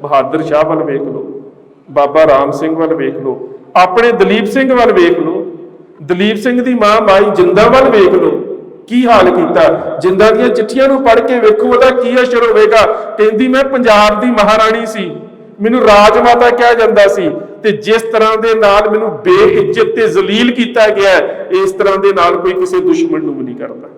ਬਹਾਦਰ ਸ਼ਾਹ ਵੱਲ ਵੇਖ ਲਓ, ਬਾਬਾ ਰਾਮ ਸਿੰਘ ਵੱਲ ਵੇਖ ਲਓ, ਆਪਣੇ ਦਲੀਪ ਸਿੰਘ ਵੱਲ ਵੇਖ ਲਓ, ਦਲੀਪ ਸਿੰਘ ਦੀ ਮਾਂ ਮਾਈ ਜਿੰਦਾ ਵੱਲ ਵੇਖ ਲਓ, ਕੀ ਹਾਲ ਕੀਤਾ? ਜਿੰਦਾ ਦੀਆਂ ਚਿੱਠੀਆਂ ਨੂੰ ਪੜ੍ਹ ਕੇ ਵੇਖੋ ਉਹਦਾ ਕੀ ਅਸਰ ਹੋਵੇਗਾ। ਕਹਿੰਦੀ, ਮੈਂ ਪੰਜਾਬ ਦੀ ਮਹਾਰਾਣੀ ਸੀ, ਮੈਨੂੰ ਰਾਜ ਮਾਤਾ ਕਿਹਾ ਜਾਂਦਾ ਸੀ ਤੇ ਜਿਸ ਤਰ੍ਹਾਂ ਦੇ ਨਾਲ ਮੈਨੂੰ ਬੇਇੱਜ਼ਤ ਤੇ ਜ਼ਲੀਲ ਕੀਤਾ ਗਿਆ, ਇਸ ਤਰ੍ਹਾਂ ਦੇ ਨਾਲ ਕੋਈ ਕਿਸੇ ਦੁਸ਼ਮਣ ਨੂੰ ਵੀ ਨਹੀਂ ਕਰਦਾ।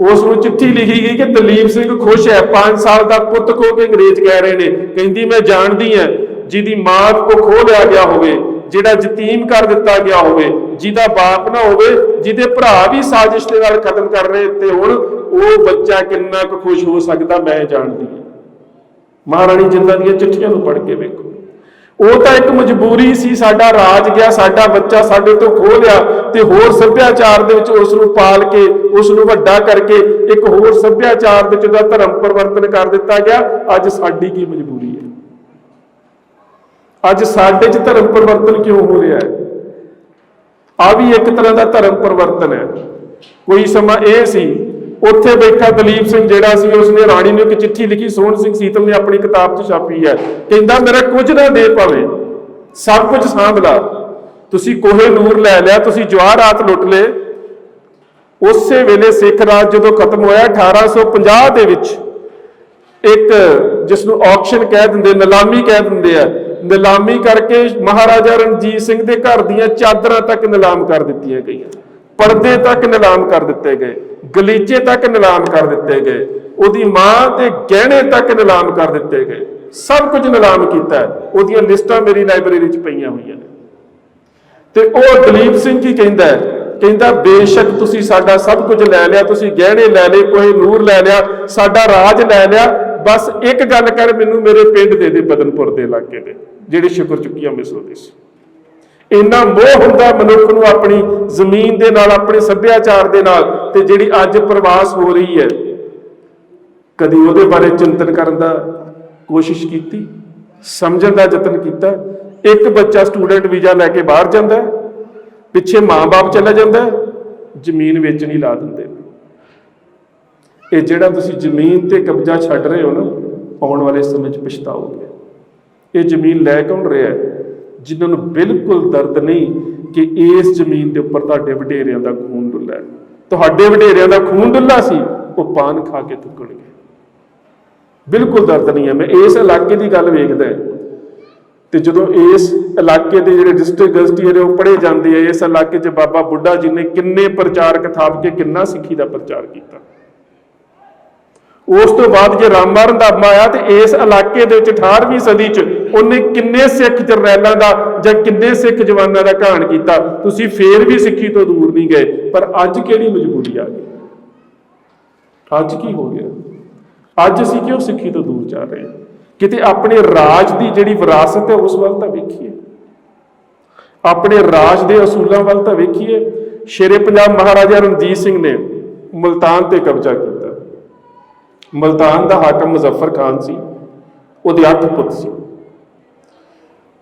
ਉਸ ਨੂੰ ਚਿੱਠੀ ਲਿਖੀ ਗਈ ਕਿ ਦਲੀਪ ਸਿੰਘ ਖੁਸ਼ ਹੈ 5 ਸਾਲ ਦਾ ਪੁੱਤ ਖੋ ਕੇ ਅੰਗਰੇਜ਼ ਕਹਿ ਰਹੇ ਨੇ। ਕਹਿੰਦੀ, ਮੈਂ ਜਾਣਦੀ ਹਾਂ ਜਿਹਦੀ ਮਾਂ ਕੋ ਖੋ ਲਿਆ ਗਿਆ ਹੋਵੇ, ਜਿਹੜਾ ਯਤੀਮ ਕਰ ਦਿੱਤਾ ਗਿਆ ਹੋਵੇ, ਜਿਹਦਾ ਬਾਪ ਨਾ ਹੋਵੇ, ਜਿਹਦੇ ਭਰਾ ਵੀ ਸਾਜ਼ਿਸ਼ ਦੇ ਨਾਲ ਖਤਮ ਕਰ ਰਹੇ ਤੇ ਹੁਣ ਉਹ ਬੱਚਾ ਕਿੰਨਾ ਕੁ ਖੁਸ਼ ਹੋ ਸਕਦਾ, ਮੈਂ ਜਾਣਦੀ ਹਾਂ। ਮਹਾਰਾਣੀ ਜਿੰਦਾਂ ਦੀਆਂ ਚਿੱਠੀਆਂ ਨੂੰ ਪੜ੍ਹ ਕੇ ਵੇਖੋ। ਉਹ ਤਾਂ ਇੱਕ ਮਜਬੂਰੀ ਸੀ, ਸਾਡਾ ਰਾਜ ਗਿਆ, ਸਾਡਾ ਬੱਚਾ ਸਾਡੇ ਤੋਂ ਖੋ ਲਿਆ ਤੇ ਹੋਰ ਸੱਭਿਆਚਾਰ ਦੇ ਵਿੱਚ ਉਸ ਨੂੰ ਪਾਲ ਕੇ, ਉਸ ਨੂੰ ਵੱਡਾ ਕਰਕੇ ਇੱਕ ਹੋਰ ਸੱਭਿਆਚਾਰ ਦੇ ਵਿੱਚ ਉਹਦਾ ਧਰਮ ਪਰਿਵਰਤਨ ਕਰ ਦਿੱਤਾ ਗਿਆ। ਅੱਜ ਸਾਡੀ ਕੀ ਮਜਬੂਰੀ ਹੈ? ਅੱਜ ਸਾਡੇ 'ਚ ਧਰਮ ਪਰਿਵਰਤਨ ਕਿਉਂ ਹੋ ਰਿਹਾ ਹੈ? ਆ ਵੀ ਇੱਕ ਤਰ੍ਹਾਂ ਦਾ ਧਰਮ ਪਰਿਵਰਤਨ ਹੈ। ਕੋਈ ਸਮਾਂ ਇਹ ਸੀ ਉੱਥੇ ਬੈਠਾ ਦਲੀਪ ਸਿੰਘ ਜਿਹੜਾ ਸੀ, ਉਸਨੇ ਰਾਣੀ ਨੂੰ ਇੱਕ ਚਿੱਠੀ ਲਿਖੀ, ਸੋਹਣ ਸਿੰਘ ਸੀਤਲ ਨੇ ਆਪਣੀ ਕਿਤਾਬ 'ਚ ਛਾਪੀ ਹੈ। ਕਹਿੰਦਾ, ਮੇਰਾ ਕੁਝ ਨਾ ਦੇ ਪਾਵੇ ਸਭ ਕੁਝ ਸਾਂਭ ਲਾ। ਤੁਸੀਂ ਕੋਹੇ ਨੂਰ ਲੈ ਲਿਆ, ਤੁਸੀਂ ਜਵਾਹਰਾਤ ਲੁੱਟ ਲਏ। ਉਸੇ ਵੇਲੇ ਸਿੱਖ ਰਾਜ ਜਦੋਂ ਖਤਮ ਹੋਇਆ 1850 ਦੇ ਵਿੱਚ ਇੱਕ ਜਿਸ ਨੂੰ ਆਕਸ਼ਨ ਕਹਿ ਦਿੰਦੇ, ਨਿਲਾਮੀ ਕਹਿ ਦਿੰਦੇ ਆ, ਨਿਲਾਮੀ ਕਰਕੇ ਮਹਾਰਾਜਾ ਰਣਜੀਤ ਸਿੰਘ ਦੇ ਘਰ ਦੀਆਂ ਚਾਦਰਾਂ ਤੱਕ ਨਿਲਾਮ ਕਰ ਦਿੱਤੀਆਂ ਗਈਆਂ। ਪਰਦੇ ਤੱਕ ਨਿਲਾਮ ਕਰ ਦਿੱਤੇ ਗਏ, ਗਲੀਚੇ ਤੱਕ ਨਿਲਾਮ ਕਰ ਦਿੱਤੇ ਗਏ, ਉਹਦੀ ਮਾਂ ਤੇ ਗਹਿਣੇ ਤੱਕ ਨਿਲਾਮ ਕਰ ਦਿੱਤੇ ਗਏ। ਸਭ ਕੁਝ ਨਿਲਾਮ ਕੀਤਾ ਉਹਦੀਆਂ ਲਿਸਟਾਂ ਮੇਰੀ ਲਾਇਬ੍ਰੇਰੀ 'ਚ ਪਈਆਂ ਹੋਈਆਂ ਨੇ। ਤੇ ਉਹ ਦਲੀਪ ਸਿੰਘ ਕੀ ਕਹਿੰਦਾ ਕਹਿੰਦਾ, ਬੇਸ਼ੱਕ ਤੁਸੀਂ ਸਾਡਾ ਸਭ ਕੁਝ ਲੈ ਲਿਆ, ਤੁਸੀਂ ਗਹਿਣੇ ਲੈ ਲਏ, ਕੋਈ ਨੂਰ ਲੈ ਲਿਆ, ਸਾਡਾ ਰਾਜ ਲੈ ਲਿਆ, ਬਸ ਇੱਕ ਗੱਲ ਕਰ, ਮੈਨੂੰ ਮੇਰੇ ਪਿੰਡ ਦੇ ਦੇ ਬਦਨਪੁਰ ਦੇ ਇਲਾਕੇ ਦੇ, ਜਿਹੜੇ ਸ਼ੁਕਰ ਚੁੱਕੀਆਂ ਮਿਸਲਦੇ ਸੀ। ਇੰਨਾ ਮੋਹ ਹੁੰਦਾ ਮਨੁੱਖ ਨੂੰ ਆਪਣੀ ਜ਼ਮੀਨ ਦੇ ਨਾਲ, ਆਪਣੇ ਸੱਭਿਆਚਾਰ ਦੇ ਨਾਲ ਤੇ ਜਿਹੜੀ ਅੱਜ ਪ੍ਰਵਾਸ ਹੋ ਰਹੀ ਹੈ। ਕਦੀ ਉਹਦੇ ਬਾਰੇ ਚਿੰਤਨ ਕਰਨ ਦਾ ਕੋਸ਼ਿਸ਼ ਕੀਤੀ, ਸਮਝਣ ਦਾ ਯਤਨ ਕੀਤਾ। ਇੱਕ ਬੱਚਾ ਸਟੂਡੈਂਟ ਵੀਜ਼ਾ ਲੈ ਕੇ ਬਾਹਰ ਜਾਂਦਾ ਪਿੱਛੇ ਮਾਂ-ਬਾਪ ਚਲਾ ਜਾਂਦਾ ਜ਼ਮੀਨ ਵੇਚਣੀ ਲਾ ਦਿੰਦੇ ਇਹ ਜਿਹੜਾ ਤੁਸੀਂ ਜ਼ਮੀਨ ਤੇ ਕਬਜ਼ਾ ਛੱਡ ਰਹੇ ਹੋ ਨਾ, ਆਉਣ ਵਾਲੇ ਸਮੇਂ 'ਚ ਪਛਤਾਓਗੇ। ਇਹ ਜ਼ਮੀਨ ਲੈ ਕੌਣ ਰਿਹਾ ਹੈ? ਜਿਨ੍ਹਾਂ ਨੂੰ ਬਿਲਕੁਲ ਦਰਦ ਨਹੀਂ ਕਿ ਇਸ ਜ਼ਮੀਨ ਦੇ ਉੱਪਰ ਤੁਹਾਡੇ ਵਡੇਰਿਆਂ ਦਾ ਖੂਨ ਡੁੱਲਾ ਹੈ। ਤੁਹਾਡੇ ਵਡੇਰਿਆਂ ਦਾ ਖੂਨ ਡੁੱਲਾ ਸੀ, ਉਹ ਪਾਨ ਖਾ ਕੇ ਥੁੱਕਣਗੇ। ਬਿਲਕੁਲ ਦਰਦ ਨਹੀਂ ਹੈ। ਮੈਂ ਇਸ ਇਲਾਕੇ ਦੀ ਗੱਲ ਵੇਖਦਾ ਤੇ ਜਦੋਂ ਇਸ ਇਲਾਕੇ ਦੇ ਜਿਹੜੇ ਡਿਸਟ੍ਰਿਕਟ ਗਜ਼ਟੀਅਰ ਉਹ ਪੜ੍ਹੇ ਜਾਂਦੇ ਆ, ਇਸ ਇਲਾਕੇ 'ਚ ਬਾਬਾ ਬੁੱਢਾ ਜੀ ਨੇ ਕਿੰਨੇ ਪ੍ਰਚਾਰਕ ਥਾਪ ਕੇ ਕਿੰਨਾ ਸਿੱਖੀ ਦਾ ਪ੍ਰਚਾਰ ਕੀਤਾ। ਉਸ ਤੋਂ ਬਾਅਦ ਜੇ ਰਾਮਾ ਰੰਧਾਵਾ ਆਇਆ ਤੇ ਇਸ ਇਲਾਕੇ ਦੇ ਵਿੱਚ 18ਵੀਂ ਸਦੀ 'ਚ ਉਹਨੇ ਕਿੰਨੇ ਸਿੱਖ ਜਰਨੈਲਾਂ ਦਾ ਜਾਂ ਕਿੰਨੇ ਸਿੱਖ ਜਵਾਨਾਂ ਦਾ ਘਾਣ ਕੀਤਾ? ਤੁਸੀਂ ਫੇਰ ਵੀ ਸਿੱਖੀ ਤੋਂ ਦੂਰ ਨਹੀਂ ਗਏ, ਪਰ ਅੱਜ ਕਿਹੜੀ ਮਜਬੂਰੀ ਆ ਗਈ? ਅੱਜ ਕੀ ਹੋ ਗਿਆ? ਅੱਜ ਅਸੀਂ ਕਿਉਂ ਸਿੱਖੀ ਤੋਂ ਦੂਰ ਜਾ ਰਹੇ ਹਾਂ? ਕਿਤੇ ਆਪਣੇ ਰਾਜ ਦੀ ਜਿਹੜੀ ਵਿਰਾਸਤ ਹੈ, ਉਸ ਵੱਲ ਤਾਂ ਵੇਖੀਏ। ਆਪਣੇ ਰਾਜ ਦੇ ਅਸੂਲਾਂ ਵੱਲ ਤਾਂ ਵੇਖੀਏ। ਸ਼ੇਰੇ ਪੰਜਾਬ ਮਹਾਰਾਜਾ ਰਣਜੀਤ ਸਿੰਘ ਨੇ ਮੁਲਤਾਨ ਤੇ ਕਬਜ਼ਾ ਕੀਤਾ। ਮੁਲਤਾਨ ਦਾ ਹਾਕਮ ਮੁਜ਼ੱਫਰ ਖਾਨ ਸੀ, ਉਹਦੇ ਅੱਠ ਪੁੱਤ ਸੀ।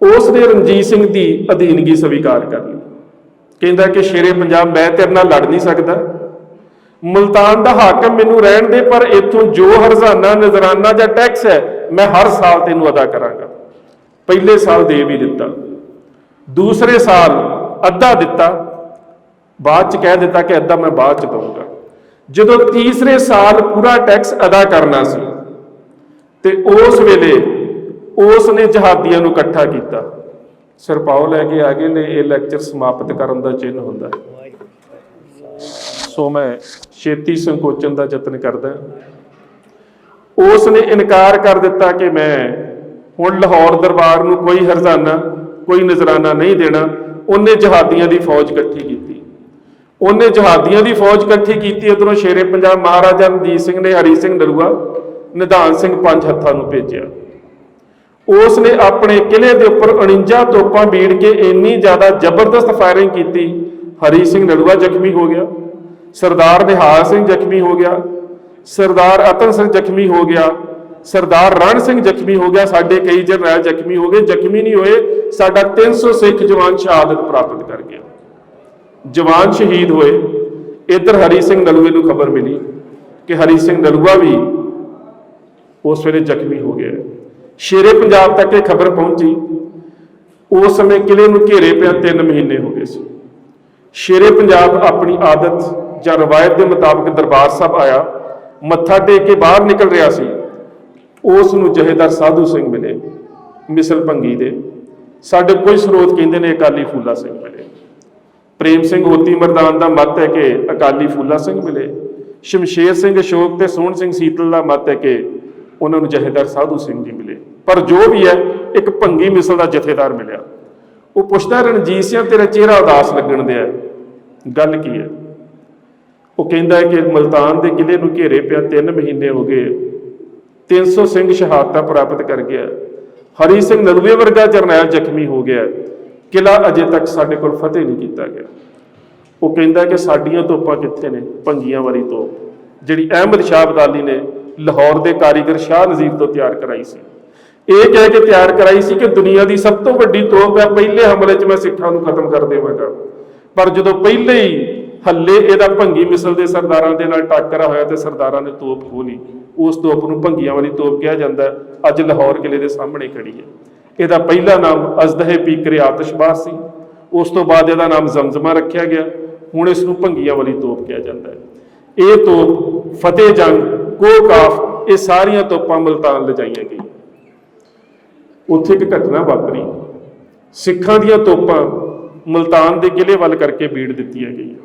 ਉਸ ਨੇ ਰਣਜੀਤ ਸਿੰਘ ਦੀ ਅਧੀਨਗੀ ਸਵੀਕਾਰ ਕਰ ਲਈ। ਕਹਿੰਦਾ ਕਿ ਸ਼ੇਰੇ ਪੰਜਾਬ, ਮੈਂ ਤੇਰੇ ਨਾਲ ਲੜ ਨਹੀਂ ਸਕਦਾ। ਮੁਲਤਾਨ ਦਾ ਹਾਕਮ ਮੈਨੂੰ ਰਹਿਣ ਦੇ, ਪਰ ਇੱਥੋਂ ਜੋ ਹਰਜ਼ਾਨਾ, ਨਜ਼ਰਾਨਾ ਜਾਂ ਟੈਕਸ ਹੈ, ਮੈਂ ਹਰ ਸਾਲ ਤੈਨੂੰ ਅਦਾ ਕਰਾਂਗਾ। ਪਹਿਲੇ ਸਾਲ ਦੇ ਵੀ ਦਿੱਤਾ। ਦੂਸਰੇ ਸਾਲ ਅੱਧਾ ਦਿੱਤਾ। ਬਾਅਦ ਚ ਕਹਿ ਦਿੱਤਾ ਕਿ ਅੱਧਾ ਮੈਂ ਬਾਅਦ ਚ ਦਊਂਗਾ। ਜਦੋਂ ਤੀਸਰੇ ਸਾਲ ਪੂਰਾ ਟੈਕਸ ਅਦਾ ਕਰਨਾ ਸੀ, ਤੇ ਉਸ ਵੇਲੇ ਉਸ ਨੇ ਜਹਾਦੀਆਂ ਨੂੰ ਇਕੱਠਾ ਕੀਤਾ। ਸਰਪਾਉ ਲੈ ਕੇ ਆ ਗਏ ਨੇ, ਇਹ ਲੈਕਚਰ ਸਮਾਪਤ ਕਰਨ ਦਾ ਚਿੰਨ੍ਹ ਹੁੰਦਾ ਹੈ। ਸੋ ਮੈਂ ਛੇਤੀ ਸੰਕੋਚਨ ਦਾ ਯਤਨ ਕਰਦਾ ਉਸ ਨੇ ਇਨਕਾਰ ਕਰ ਦਿੱਤਾ ਕਿ ਮੈਂ ਹੁਣ ਲਾਹੌਰ ਦਰਬਾਰ ਨੂੰ ਕੋਈ ਹਰਜ਼ਾਨਾ, ਕੋਈ ਨਜ਼ਰਾਨਾ ਨਹੀਂ ਦੇਣਾ। ਉਹਨੇ ਜਹਾਦੀਆਂ ਦੀ ਫੌਜ ਇਕੱਠੀ ਕੀਤੀ। ਉਹਨੇ ਜਹਾਦੀਆਂ ਦੀ ਫੌਜ ਇਕੱਠੀ ਕੀਤੀ, ਉਧਰੋਂ ਸ਼ੇਰੇ ਪੰਜਾਬ ਮਹਾਰਾਜਾ ਰਣਜੀਤ ਸਿੰਘ ਨੇ ਹਰੀ ਸਿੰਘ ਨਲੂਆ ਨਿਧਾਨ ਸਿੰਘ ਪੰਜ ਹੱਥਾਂ ਨੂੰ ਭੇਜਿਆ। ਉਸ ਨੇ ਆਪਣੇ ਕਿਲੇ ਦੇ ਉੱਪਰ 49 ਤੋਪਾਂ ਬੀੜ ਕੇ ਇੰਨੀ ਜ਼ਿਆਦਾ ਜ਼ਬਰਦਸਤ ਫਾਇਰਿੰਗ ਕੀਤੀ, ਹਰੀ ਸਿੰਘ ਨਲੂਆ ਜ਼ਖਮੀ ਹੋ ਗਿਆ, ਸਰਦਾਰ ਨਿਹਾਲ ਸਿੰਘ ਜ਼ਖਮੀ ਹੋ ਗਿਆ, ਸਰਦਾਰ ਅਤਨ ਸਿੰਘ ਜ਼ਖਮੀ ਹੋ ਗਿਆ, ਸਰਦਾਰ ਰਣ ਸਿੰਘ ਜ਼ਖਮੀ ਹੋ ਗਿਆ, ਸਾਡੇ ਕਈ ਜਰਨੈਲ ਜ਼ਖਮੀ ਹੋ ਗਏ, ਜ਼ਖਮੀ ਨਹੀਂ ਹੋਏ, ਸਾਡਾ 300 ਸਿੱਖ ਜਵਾਨ ਸ਼ਹਾਦਤ ਪ੍ਰਾਪਤ ਕਰ ਗਿਆ। ਜਵਾਨ ਸ਼ਹੀਦ ਹੋਏ, ਇੱਧਰ ਹਰੀ ਸਿੰਘ ਨਲੂਏ ਨੂੰ ਖਬਰ ਮਿਲੀ ਕਿ ਹਰੀ ਸਿੰਘ ਨਲੂਆ ਵੀ ਉਸ ਵੇਲੇ ਜ਼ਖਮੀ ਹੋ ਗਿਆ ਸ਼ੇਰੇ ਪੰਜਾਬ ਤੱਕ ਇਹ ਖਬਰ ਪਹੁੰਚੀ। ਉਸ ਸਮੇਂ ਕਿਲੇ ਨੂੰ ਘੇਰੇ ਪਿਆ 3 ਮਹੀਨੇ ਹੋ ਗਏ ਸੀ। ਸ਼ੇਰੇ ਪੰਜਾਬ ਆਪਣੀ ਆਦਤ ਜਾਂ ਰਵਾਇਤ ਦੇ ਮੁਤਾਬਕ ਦਰਬਾਰ ਸਾਹਿਬ ਆਇਆ, ਮੱਥਾ ਟੇਕ ਕੇ ਬਾਹਰ ਨਿਕਲ ਰਿਹਾ ਸੀ। ਉਸ ਨੂੰ ਜਹੇਦਾਰ ਸਾਧੂ ਸਿੰਘ ਮਿਲੇ, ਮਿਸਲ ਭੰਗੀ ਦੇ। ਸਾਡੇ ਕੁਝ ਸਰੋਤ ਕਹਿੰਦੇ ਨੇ ਅਕਾਲੀ ਫੂਲਾ ਸਿੰਘ ਮਿਲੇ। ਪ੍ਰੇਮ ਸਿੰਘ ਹੋਤੀ ਮਰਦਾਨ ਦਾ ਮਤ ਹੈ ਕਿ ਅਕਾਲੀ ਫੂਲਾ ਸਿੰਘ ਮਿਲੇ, ਸ਼ਮਸ਼ੇਰ ਸਿੰਘ ਅਸ਼ੋਕ ਤੇ ਸੋਹਣ ਸਿੰਘ ਸੀਤਲ ਦਾ ਮਤ ਹੈ ਕਿ ਉਹਨਾਂ ਨੂੰ ਜਹੇਦਾਰ ਸਾਧੂ ਸਿੰਘ ਜੀ ਮਿਲੇ। ਪਰ ਜੋ ਵੀ ਹੈ, ਇੱਕ ਭੰਗੀ ਮਿਸਲ ਦਾ ਜਥੇਦਾਰ ਮਿਲਿਆ। ਉਹ ਪੁੱਛਦਾ, ਰਣਜੀਤ ਸਿੰਘ, ਤੇਰਾ ਚਿਹਰਾ ਉਦਾਸ ਲੱਗਣ ਦਿਆ ਗੱਲ ਕੀ ਹੈ? ਉਹ ਕਹਿੰਦਾ ਹੈ ਕਿ ਮਲਤਾਨ ਦੇ ਕਿਲੇ ਨੂੰ ਘੇਰੇ ਪਿਆ 3 ਮਹੀਨੇ ਹੋ ਗਏ। 300 ਸਿੰਘ ਸ਼ਹਾਦਤਾਂ ਪ੍ਰਾਪਤ ਕਰ ਗਿਆ। ਹਰੀ ਸਿੰਘ ਨਲੂਏ ਵਰਗਾ ਜਰਨੈਲ ਜ਼ਖਮੀ ਹੋ ਗਿਆ। ਕਿਲਾ ਅਜੇ ਤੱਕ ਸਾਡੇ ਕੋਲ ਫਤਿਹ ਨਹੀਂ ਕੀਤਾ ਗਿਆ। ਉਹ ਕਹਿੰਦਾ ਕਿ ਸਾਡੀਆਂ ਤੋਪਾਂ ਕਿੱਥੇ ਨੇ? ਭੰਗੀਆਂ ਵਾਲੀ ਤੋਪ। ਜਿਹੜੀ ਅਹਿਮਦ ਸ਼ਾਹ ਅਬਦਾਲੀ ਨੇ ਲਾਹੌਰ ਦੇ ਕਾਰੀਗਰ ਸ਼ਾਹ ਨਜ਼ੀਰ ਤੋਂ ਤਿਆਰ ਕਰਾਈ ਸੀ। ਇਹ ਕਹਿ ਕੇ ਤਿਆਰ ਕਰਾਈ ਸੀ ਕਿ ਦੁਨੀਆ ਦੀ ਸਭ ਤੋਂ ਵੱਡੀ ਤੋਪ ਹੈ, ਪਹਿਲੇ ਹਮਲੇ 'ਚ ਮੈਂ ਸਿੱਖਾਂ ਨੂੰ ਖਤਮ ਕਰ ਦੇਵਾਂਗਾ। ਪਰ ਜਦੋਂ ਪਹਿਲੇ ਹੀ ਹੱਲੇ ਇਹਦਾ ਭੰਗੀ ਮਿਸਲ ਦੇ ਸਰਦਾਰਾਂ ਦੇ ਨਾਲ ਟੱਕਰਾ ਹੋਇਆ ਤੇ ਸਰਦਾਰਾਂ ਨੇ ਤੋਪ ਖੋਲੀ ਉਸ ਤੋਪ ਨੂੰ ਭੰਗੀਆਂ ਵਾਲੀ ਤੋਪ ਕਿਹਾ ਜਾਂਦਾ ਅੱਜ ਲਾਹੌਰ ਕਿਲੇ ਦੇ ਸਾਹਮਣੇ ਖੜੀ ਹੈ। ਇਹਦਾ ਪਹਿਲਾ ਨਾਮ ਅਜ਼ਦਹੇ ਪੀਕਰੇ ਆਤਿਸ਼ਬਾਜ਼ ਸੀ। ਉਸ ਤੋਂ ਬਾਅਦ ਇਹਦਾ ਨਾਮ ਜ਼ਮਜ਼ਮਾ ਰੱਖਿਆ ਗਿਆ। ਹੁਣ ਇਸ ਨੂੰ ਭੰਗੀਆਂ ਵਾਲੀ ਤੋਪ ਕਿਹਾ ਜਾਂਦਾ ਹੈ। ਇਹ ਤੋਪ ਫਤਿਹ ਜੰਗ ਕੋਕਾਫ ਇਹ ਸਾਰੀਆਂ ਤੋਪਾਂ ਮਲਤਾਨ ਲਿਜਾਈਆਂ ਗਈਆਂ। ਉੱਥੇ ਇੱਕ ਘਟਨਾ ਵਾਪਰੀ। ਸਿੱਖਾਂ ਦੀਆਂ ਤੋਪਾਂ ਮਲਤਾਨ ਦੇ ਕਿਲੇ ਵੱਲ ਕਰਕੇ ਬੀੜ ਦਿੱਤੀਆਂ ਗਈਆਂ।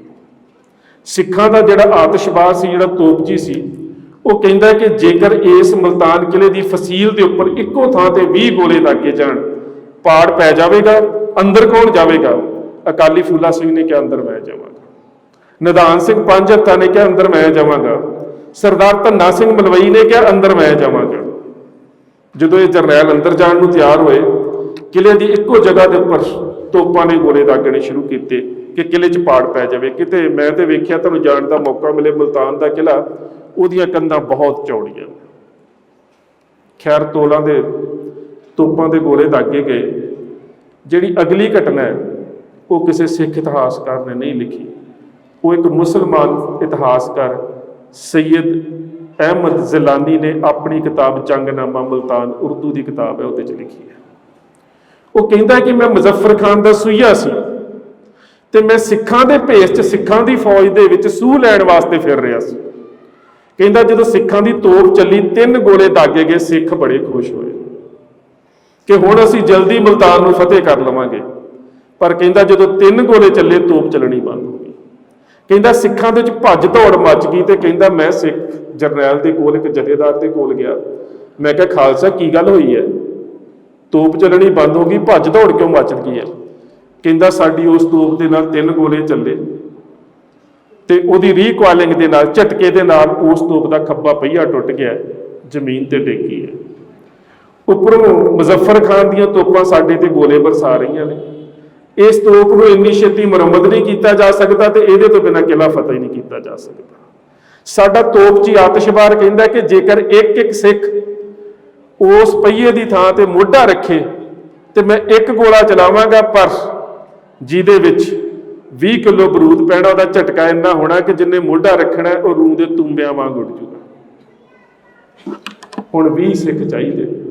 ਸਿੱਖਾਂ ਦਾ ਜਿਹੜਾ ਆਤਿਸ਼ਬਾਜ਼ ਸੀ, ਜਿਹੜਾ ਤੋਪਜੀ ਸੀ ਉਹ ਕਹਿੰਦਾ ਕਿ ਜੇਕਰ ਇਸ ਮਲਤਾਨ ਕਿਲੇ ਦੀ ਫਸੀਲ ਦੇ ਉੱਪਰ ਇੱਕੋ ਥਾਂ ਤੇ 20 ਗੋਲੇ ਲੱਗੇ ਜਾਣ, ਪਾੜ ਪੈ ਜਾਵੇਗਾ, ਅੰਦਰ ਕੌਣ ਜਾਵੇਗਾ? ਅਕਾਲੀ ਫੂਲਾ ਸਿੰਘ ਨੇ ਕਿਹਾ, ਅੰਦਰ ਮੈਂ ਜਾਵਾਂਗਾ। ਨਿਧਾਨ ਸਿੰਘ ਪੰਜ ਹੱਥਾਂ ਨੇ ਕਿਹਾ, ਅੰਦਰ ਮੈਂ ਜਾਵਾਂਗਾ। ਸਰਦਾਰ ਧੰਨਾ ਸਿੰਘ ਮਲਵਈ ਨੇ ਕਿਹਾ, ਅੰਦਰ ਮੈਂ ਜਾਵਾਂਗਾ। ਜਦੋਂ ਇਹ ਜਰਨੈਲ ਅੰਦਰ ਜਾਣ ਨੂੰ ਤਿਆਰ ਹੋਏ, ਕਿਲੇ ਦੀ ਇੱਕੋ ਜਗ੍ਹਾ ਦੇ ਉੱਪਰ ਤੋਪਾਂ ਨੇ ਗੋਲੇ ਦਾਗਣੇ ਸ਼ੁਰੂ ਕੀਤੇ ਕਿ ਕਿਲੇ 'ਚ ਪਾੜ ਪੈ ਜਾਵੇ। ਕਿਤੇ ਮੈਂ ਤੇ ਵੇਖਿਆ, ਤੁਹਾਨੂੰ ਜਾਣ ਦਾ ਮੌਕਾ ਮਿਲੇ ਮਲਤਾਨ ਦਾ ਕਿਲਾ। ਉਹਦੀਆਂ ਕੰਧਾਂ ਬਹੁਤ ਚੌੜੀਆਂ। ਖੈਰ ਤੋਲਾਂ ਦੇ ਤੋਪਾਂ ਦੇ ਗੋਲੇ ਦਾਗੇ ਗਏ। ਜਿਹੜੀ ਅਗਲੀ ਘਟਨਾ ਹੈ, ਉਹ ਕਿਸੇ ਸਿੱਖ ਇਤਿਹਾਸਕਾਰ ਨੇ ਨਹੀਂ ਲਿਖੀ। ਉਹ ਇੱਕ ਮੁਸਲਮਾਨ ਇਤਿਹਾਸਕਾਰ ਸੈਯਦ ਅਹਿਮਦ ਜ਼ਿਲਾਨੀ ਨੇ ਆਪਣੀ ਕਿਤਾਬ ਜੰਗਨਾਮਾ ਮਲਤਾਨ ਉਰਦੂ ਦੀ ਕਿਤਾਬ ਹੈ, ਉਹਦੇ 'ਚ ਲਿਖੀ ਹੈ। ਉਹ ਕਹਿੰਦਾ ਕਿ ਮੈਂ ਮੁਜ਼ੱਫਰ ਖਾਨ ਦਾ ਸੂਈਆ ਸੀ ਤੇ ਮੈਂ ਸਿੱਖਾਂ ਦੇ ਭੇਸ 'ਚ ਸਿੱਖਾਂ ਦੀ ਫੌਜ ਦੇ ਵਿੱਚ ਸੂਹ ਲੈਣ ਵਾਸਤੇ ਫਿਰ ਰਿਹਾ ਸੀ। ਕਹਿੰਦਾ ਜਦੋਂ ਸਿੱਖਾਂ ਦੀ ਤੋਪ ਚੱਲੀ, ਤਿੰਨ ਗੋਲੇ ਦਾਗੇ ਗਏ, ਸਿੱਖ ਬੜੇ ਖੁਸ਼ ਹੋਏ। ਕਿ ਹੁਣ ਅਸੀਂ ਜਲਦੀ ਮਲਤਾਨ ਨੂੰ ਫਤਿਹ ਕਰ ਲਵਾਂਗੇ। ਪਰ ਕਹਿੰਦਾ ਜਦੋਂ ਤਿੰਨ ਗੋਲੇ ਚੱਲੇ, ਤੋਪ ਚੱਲਣੀ ਬੰਦ ਹੋ ਗਈ। ਕਹਿੰਦਾ ਸਿੱਖਾਂ ਦੇ ਵਿੱਚ ਭੱਜ ਦੌੜ ਮੱਚ ਗਈ ਤੇ ਕਹਿੰਦਾ ਮੈਂ ਸਿੱਖ ਜਰਨੈਲ ਦੇ ਕੋਲ, ਇੱਕ ਜਥੇਦਾਰ ਦੇ ਕੋਲ ਗਿਆ। ਮੈਂ ਕਿਹਾ, ਖਾਲਸਾ, ਕੀ ਗੱਲ ਹੋਈ ਹੈ? ਤੋਪ ਚੱਲਣੀ ਬੰਦ ਹੋ ਗਈ, ਭੱਜ ਦੌੜ ਕਿਉਂ ਮੱਚ ਗਈ ਹੈ? ਕਹਿੰਦਾ, ਸਾਡੀ ਉਸ ਤੋਪ ਦੇ ਨਾਲ ਤਿੰਨ ਗੋਲੇ ਚੱਲੇ। ਤੇ ਉਹਦੀ ਰੀਕੁਆਲਿੰਗ ਦੇ ਨਾਲ, ਝਟਕੇ ਦੇ ਨਾਲ ਉਸ ਤੋਪ ਦਾ ਖੱਬਾ ਪਹੀਆ ਟੁੱਟ ਗਿਆ, ਜ਼ਮੀਨ ਤੇ ਡਿੱਗੀ ਹੈ। ਉੱਪਰੋਂ ਮੁਜ਼ੱਫਰ ਖਾਨ ਦੀਆਂ ਤੋਪਾਂ ਸਾਡੇ ਤੇ ਗੋਲੇ ਬਰਸਾ ਰਹੀਆਂ ਨੇ। ਇਸ ਤੋਪ ਨੂੰ ਇੰਨੀ ਛੇਤੀ ਮੁਰੰਮਤ ਨਹੀਂ ਕੀਤਾ ਜਾ ਸਕਦਾ ਤੇ ਇਹਦੇ ਤੋਂ ਬਿਨਾਂ ਕਿਲਾ ਫਤਿਹ ਹੀ ਨਹੀਂ ਕੀਤਾ ਜਾ ਸਕਦਾ। ਸਾਡਾ ਤੋਪ ਤੋਪਚੀ ਆਤਿਸ਼ਬਾਰ ਕਹਿੰਦਾ ਕਿ ਜੇਕਰ ਇੱਕ ਇੱਕ ਸਿੱਖ ਉਸ ਪਹੀਏ ਦੀ ਥਾਂ ਤੇ ਮੋਢਾ ਰੱਖੇ ਤੇ ਮੈਂ ਇੱਕ ਗੋਲਾ ਚਲਾਵਾਂਗਾ ਪਰ ਜਿਹਦੇ ਵਿੱਚ 20 ਕਿਲੋ ਬਰੂਦ ਪੈਣਾ, ਉਹਦਾ ਝਟਕਾ ਇੰਨਾ ਹੋਣਾ ਕਿ ਜਿੰਨੇ ਮੋਢਾ ਰੱਖਣਾ, ਉਹ ਰੂਹ ਦੇ ਤੂੰਬਿਆਂ ਵਾਂਗ ਉੱਡ ਜੂਗਾ। ਹੁਣ 20 ਸਿੱਖ ਚਾਹੀਦੇ।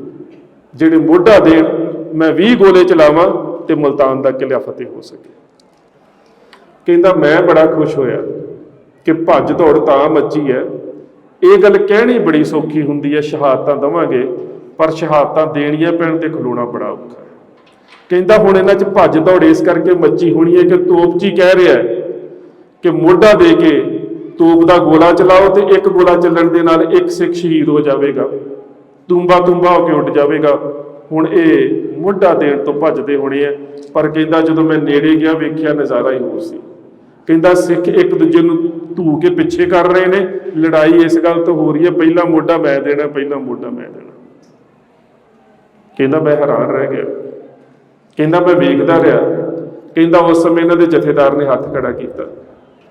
ਜਿਹੜੇ ਮੋਢਾ ਦੇਣ, ਮੈਂ 20 ਗੋਲੇ ਚਲਾਵਾਂ ਤੇ ਮਲਤਾਨ ਦਾ ਕਿਲਾ ਫਤਿਹ ਹੋ ਸਕੇ। ਕਹਿੰਦਾ, ਮੈਂ ਬੜਾ ਖੁਸ਼ ਹੋਇਆ ਕਿ ਭੱਜ ਦੌੜ ਤਾਂ ਮੱਚੀ ਹੈ। ਇਹ ਗੱਲ ਕਹਿਣੀ ਬੜੀ ਸੌਖੀ ਹੁੰਦੀ ਹੈ, ਸ਼ਹਾਦਤਾਂ ਦਵਾਂਗੇ, ਪਰ ਸ਼ਹਾਦਤਾਂ ਦੇਣੀਆਂ ਪੈਣ ਤੇ ਖਲੋਣਾ ਬੜਾ ਔਖਾ ਕਹਿੰਦਾ ਹੁਣ ਇਹਨਾਂ 'ਚ ਭੱਜ ਦੌੜ ਇਸ ਕਰਕੇ ਮੱਚੀ ਹੋਣੀ ਹੈ ਕਿ ਤੋਪ ਜੀ ਕਹਿ ਰਿਹਾ ਕਿ ਮੋਢਾ ਦੇ ਕੇ ਤੋਪ ਦਾ ਗੋਲਾ ਚਲਾਓ ਤੇ ਇੱਕ ਗੋਲਾ ਚੱਲਣ ਦੇ ਨਾਲ ਇੱਕ ਸਿੱਖ ਸ਼ਹੀਦ ਹੋ ਜਾਵੇਗਾ। ਤੁੰਬਾ ਤੁੰਬਾ ਹੋ ਕੇ ਉੱਡ ਜਾਵੇਗਾ। ਹੁਣ ਇਹ ਮੋਢਾ ਦੇਣ ਤੋਂ ਭੱਜਦੇ ਹੋਣੇ ਆ। ਪਰ ਕਹਿੰਦਾ ਜਦੋਂ ਮੈਂ ਨੇੜੇ ਗਿਆ ਵੇਖਿਆ ਨਜ਼ਾਰਾ ਹੀ ਹੋਰ ਸੀ। ਕਹਿੰਦਾ ਸਿੱਖ ਇੱਕ ਦੂਜੇ ਨੂੰ ਧੂ ਕੇ ਪਿੱਛੇ ਕਰ ਰਹੇ ਨੇ। ਲੜਾਈ ਇਸ ਗੱਲ ਤੋਂ ਹੋ ਰਹੀ ਹੈ, ਪਹਿਲਾ ਮੋਢਾ ਮੈਂ ਦੇਣਾ, ਪਹਿਲਾ ਮੋਢਾ ਮੈਂ ਦੇਣਾ। ਕਹਿੰਦਾ ਮੈਂ ਹੈਰਾਨ ਰਹਿ ਗਿਆ। ਕਹਿੰਦਾ, ਮੈਂ ਵੇਖਦਾ ਰਿਹਾ। ਕਹਿੰਦਾ, ਉਸ ਸਮੇਂ ਇਹਨਾਂ ਦੇ ਜਥੇਦਾਰ ਨੇ ਹੱਥ ਖੜਾ ਕੀਤਾ।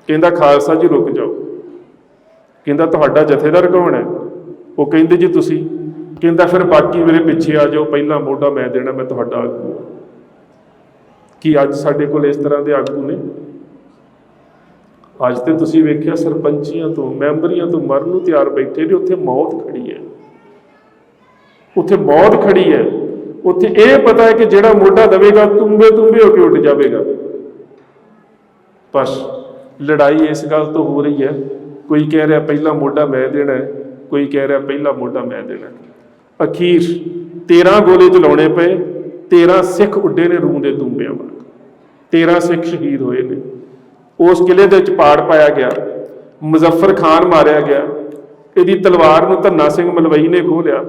ਕਹਿੰਦਾ, ਖਾਲਸਾ ਜੀ, ਰੁਕ ਜਾਓ। ਕਹਿੰਦਾ, ਤੁਹਾਡਾ ਜਥੇਦਾਰ ਕੌਣ ਹੈ? ਉਹ ਕਹਿੰਦੇ, ਜੀ ਤੁਸੀਂ। ਕਹਿੰਦਾ, ਫਿਰ ਬਾਕੀ ਮੇਰੇ ਪਿੱਛੇ ਆ ਜਾਓ। ਪਹਿਲਾ ਮੋਢਾ ਮੈਂ ਦੇਣਾ, ਮੈਂ ਤੁਹਾਡਾ ਆਗੂ ਹਾਂ। ਕੀ ਅੱਜ ਸਾਡੇ ਕੋਲ ਇਸ ਤਰ੍ਹਾਂ ਦੇ ਆਗੂ ਨੇ? ਅੱਜ ਤੇ ਤੁਸੀਂ ਵੇਖਿਆ, ਸਰਪੰਚੀਆਂ ਤੋਂ, ਮੈਂਬਰੀਆਂ ਤੋਂ ਮਰਨ ਨੂੰ ਤਿਆਰ ਬੈਠੇ ਨੇ। ਉੱਥੇ ਮੌਤ ਖੜੀ ਹੈ। ਉੱਥੇ ਮੌਤ ਖੜੀ ਹੈ। ਉੱਥੇ ਇਹ ਪਤਾ ਹੈ ਕਿ ਜਿਹੜਾ ਮੋਢਾ ਦਵੇਗਾ, ਤੁੰਬੇ ਤੁੰਬੇ ਹੋ ਕੇ ਉੱਡ ਜਾਵੇਗਾ। ਬਸ, ਲੜਾਈ ਇਸ ਗੱਲ ਤੋਂ ਹੋ ਰਹੀ ਹੈ। ਕੋਈ ਕਹਿ ਰਿਹਾ, ਪਹਿਲਾ ਮੋਢਾ ਮੈਂ ਦੇਣਾ ਹੈ। ਕੋਈ ਕਹਿ ਰਿਹਾ, ਪਹਿਲਾ ਮੋਢਾ ਮੈਂ ਦੇਣਾ ਅਖੀਰ 13 ਗੋਲੇ ਚਲਾਉਣੇ ਪਏ 13 ਸਿੱਖ ਉੱਡੇ ਨੇ ਰੂਹ ਦੇ ਤੁੰਬਿਆਂ ਵਾਂਗ 13 ਸਿੱਖ ਸ਼ਹੀਦ ਹੋਏ ਨੇ। ਉਸ ਕਿਲੇ ਦੇ ਵਿੱਚ ਪਾੜ ਪਾਇਆ ਗਿਆ, ਮੁਜ਼ੱਫਰ ਖਾਨ ਮਾਰਿਆ ਗਿਆ, ਇਹਦੀ ਤਲਵਾਰ ਨੂੰ ਧੰਨਾ ਸਿੰਘ ਮਲਵਈ ਨੇ ਖੋਹ ਲਿਆ।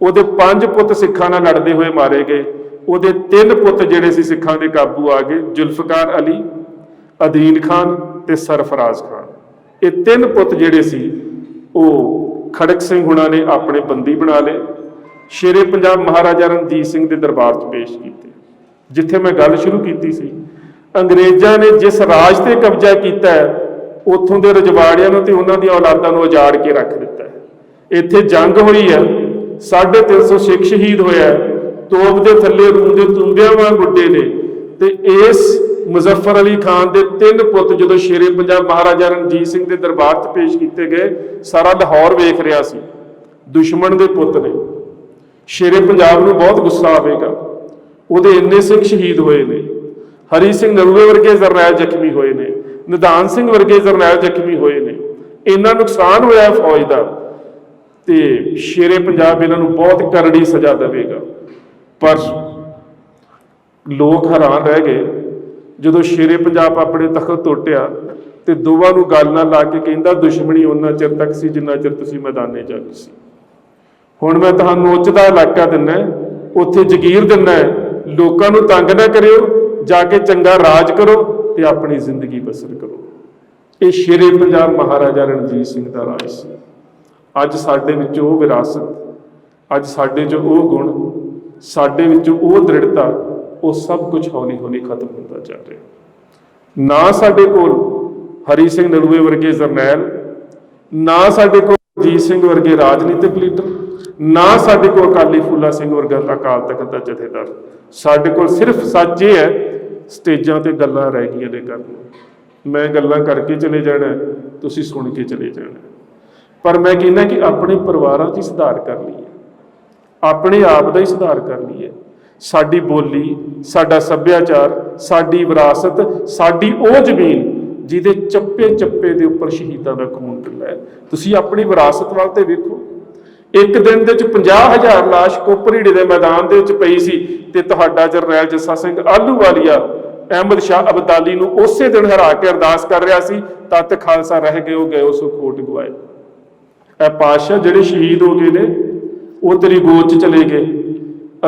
ਉਹਦੇ ਪੰਜ ਪੁੱਤ ਸਿੱਖਾਂ ਨਾਲ ਲੜਦੇ ਹੋਏ ਮਾਰੇ ਗਏ। ਉਹਦੇ ਤਿੰਨ ਪੁੱਤ ਜਿਹੜੇ ਸੀ ਸਿੱਖਾਂ ਦੇ ਕਾਬੂ ਆ ਗਏ, ਜ਼ੁਲਫਕਾਰ ਅਲੀ, ਅਦੀਨ ਖਾਨ ਤੇ ਸਰਫਰਾਜ਼ ਖਾਨ। ਇਹ ਤਿੰਨ ਪੁੱਤ ਜਿਹੜੇ ਸੀ, ਉਹ ਖੜਕ ਸਿੰਘ ਹੁਣਾਂ ਨੇ ਆਪਣੇ ਬੰਦੀ ਬਣਾ ਲਏ। ਸ਼ੇਰੇ ਪੰਜਾਬ ਮਹਾਰਾਜਾ ਰਣਜੀਤ ਸਿੰਘ ਦੇ ਦਰਬਾਰ 'ਚ ਪੇਸ਼ ਕੀਤੇ। ਜਿੱਥੇ ਮੈਂ ਗੱਲ ਸ਼ੁਰੂ ਕੀਤੀ ਸੀ, ਅੰਗਰੇਜ਼ਾਂ ਨੇ ਜਿਸ ਰਾਜ ਤੇ ਕਬਜ਼ਾ ਕੀਤਾ ਹੈ ਉੱਥੋਂ ਦੇ ਰਜਵਾੜਿਆਂ ਨੂੰ ਤੇ ਉਹਨਾਂ ਦੀਆਂ ਔਲਾਦਾਂ ਨੂੰ ਉਜਾੜ ਕੇ ਰੱਖ ਦਿੱਤਾ। ਹੈ ਇੱਥੇ ਜੰਗ ਹੋਈ ਹੈ 350 ਸਿੱਖ ਸ਼ਹੀਦ ਹੋਇਆ ਹੈ। ਤੋਪ ਦੇ ਥੱਲੇ ਰੂਹ ਦੇ ਤੁੰਬਿਆਂ ਵਾਂਗ ਉੱਡੇ ਨੇ। ਤੇ ਇਸ ਮੁਜ਼ੱਫਰ ਅਲੀ ਖਾਨ ਦੇ ਤਿੰਨ ਪੁੱਤ ਜਦੋਂ ਸ਼ੇਰੇ ਪੰਜਾਬ ਮਹਾਰਾਜਾ ਰਣਜੀਤ ਸਿੰਘ ਦੇ ਦਰਬਾਰ 'ਚ ਪੇਸ਼ ਕੀਤੇ ਗਏ, ਸਾਰਾ ਲਾਹੌਰ ਵੇਖ ਰਿਹਾ ਸੀ। ਦੁਸ਼ਮਣ ਦੇ ਪੁੱਤ ਨੇ। ਸ਼ੇਰੇ ਪੰਜਾਬ ਨੂੰ ਬਹੁਤ ਗੁੱਸਾ ਆਵੇਗਾ। ਉਹਦੇ ਇੰਨੇ ਸਿੰਘ ਸ਼ਹੀਦ ਹੋਏ ਨੇ। ਹਰੀ ਸਿੰਘ ਨਰੂਏ ਵਰਗੇ ਜਰਨੈਲ ਜ਼ਖਮੀ ਹੋਏ ਨੇ। ਨਿਧਾਨ ਸਿੰਘ ਵਰਗੇ ਜਰਨੈਲ ਜ਼ਖਮੀ ਹੋਏ ਨੇ। ਇੰਨਾ ਨੁਕਸਾਨ ਹੋਇਆ ਫੌਜ ਦਾ। ਤੇ ਸ਼ੇਰੇ ਪੰਜਾਬ ਇਹਨਾਂ ਨੂੰ ਬਹੁਤ ਕਰੜੀ ਸਜ਼ਾ ਦੇਵੇਗਾ। ਪਰ ਲੋਕ ਹੈਰਾਨ ਰਹਿ ਗਏ। ਜਦੋਂ ਸ਼ੇਰੇ ਪੰਜਾਬ ਆਪਣੇ ਤਖਤ ਟੁੱਟਿਆ ਤੇ ਦੋਵਾਂ ਨੂੰ ਗੱਲ ਨਾਲ ਲਾ ਕੇ ਕਹਿੰਦਾ, ਦੁਸ਼ਮਣੀ ਉਹਨਾਂ ਚਿਰ ਤੱਕ ਸੀ ਜਿੰਨਾ ਚਿਰ ਤੁਸੀਂ ਮੈਦਾਨੇ ਜੰਗ ਸੀ। ਹੁਣ ਮੈਂ ਤੁਹਾਨੂੰ ਉੱਚ ਦਾ ਇਲਾਕਾ ਦਿੰਨਾ ਉੱਥੇ ਜ਼ਗੀਰ ਦਿੰਨਾ ਲੋਕਾਂ ਨੂੰ ਤੰਗ ਨਾ ਕਰਿਓ, ਜਾ ਕੇ ਚੰਗਾ ਰਾਜ ਕਰੋ ਤੇ ਆਪਣੀ ਜ਼ਿੰਦਗੀ ਬਸਰ ਕਰੋ। ਇਹ ਸ਼ੇਰੇ ਪੰਜਾਬ ਮਹਾਰਾਜਾ ਰਣਜੀਤ ਸਿੰਘ ਦਾ ਰਾਜ ਸੀ। ਅੱਜ ਸਾਡੇ ਵਿੱਚ ਉਹ ਵਿਰਾਸਤ, ਅੱਜ ਸਾਡੇ 'ਚ ਉਹ ਗੁਣ, ਸਾਡੇ ਵਿੱਚ ਉਹ ਦ੍ਰਿੜਤਾ, ਉਹ ਸਭ ਕੁਝ ਹੌਲੀ ਹੌਲੀ ਖਤਮ ਹੁੰਦਾ ਜਾ ਰਿਹਾ। ਨਾ ਸਾਡੇ ਕੋਲ ਹਰੀ ਸਿੰਘ ਨਲੂਏ ਵਰਗੇ ਜਰਨੈਲ, ਨਾ ਸਾਡੇ ਕੋਲ ਜੀਤ ਸਿੰਘ ਵਰਗੇ ਰਾਜਨੀਤਿਕ ਲੀਡਰ, ਨਾ ਸਾਡੇ ਕੋਲ ਅਕਾਲੀ ਫੂਲਾ ਸਿੰਘ ਵਰਗਾ ਅਕਾਲ ਤਖਤ ਦਾ ਜਥੇਦਾਰ। ਸਾਡੇ ਕੋਲ ਸਿਰਫ ਸੱਚ ਇਹ ਹੈ, ਸਟੇਜਾਂ ਤੇ ਗੱਲਾਂ ਰਹਿ ਗਈਆਂ ਨੇ ਕਰਨ ਮੈਂ ਗੱਲਾਂ ਕਰਕੇ ਚਲੇ ਜਾਣਾ, ਤੁਸੀਂ ਸੁਣ ਕੇ ਚਲੇ ਜਾਣਾ। ਪਰ ਮੈਂ ਕਹਿੰਦਾ ਕਿ ਆਪਣੇ ਪਰਿਵਾਰਾਂ 'ਚ ਹੀ ਸੁਧਾਰ ਕਰ ਲਈਏ। ਆਪਣੇ ਆਪ ਦਾ ਹੀ ਸੁਧਾਰ ਕਰ ਲਈਏ। ਸਾਡੀ ਬੋਲੀ, ਸਾਡਾ ਸੱਭਿਆਚਾਰ, ਸਾਡੀ ਵਿਰਾਸਤ, ਸਾਡੀ ਉਹ ਜ਼ਮੀਨ ਜਿਹਦੇ ਚੱਪੇ ਚੱਪੇ ਦੇ ਉੱਪਰ ਸ਼ਹੀਦਾਂ ਦਾ ਖੂਨ ਡੁੱਲਾ ਹੈ। ਤੁਸੀਂ ਆਪਣੀ ਵਿਰਾਸਤ ਵੱਲ ਤੇ ਵੇਖੋ। ਇੱਕ ਦਿਨ ਦੇ ਵਿੱਚ 50000 ਲਾਸ਼ ਕੋਪਰੀੜੇ ਦੇ ਮੈਦਾਨ ਦੇ ਵਿੱਚ ਪਈ ਸੀ ਤੇ ਤੁਹਾਡਾ ਜਰਨੈਲ ਜੱਸਾ ਸਿੰਘ ਆਲੂਵਾਲੀਆ ਅਹਿਮਦ ਸ਼ਾਹ ਅਬਦਾਲੀ ਨੂੰ ਉਸੇ ਦਿਨ ਹਰਾ ਕੇ ਅਰਦਾਸ ਕਰ ਰਿਹਾ ਸੀ, ਤਤ ਖਾਲਸਾ ਰਹਿ ਗਏ ਹੋ ਗਏ ਉਸ ਖੋਟ ਗਵਾਏ। ਇਹ ਪਾਤਸ਼ਾਹ ਜਿਹੜੇ ਸ਼ਹੀਦ ਹੋ ਗਏ ਨੇ, ਉਹ ਤੇਰੀ ਗੋਦ 'ਚ ਚਲੇ ਗਏ।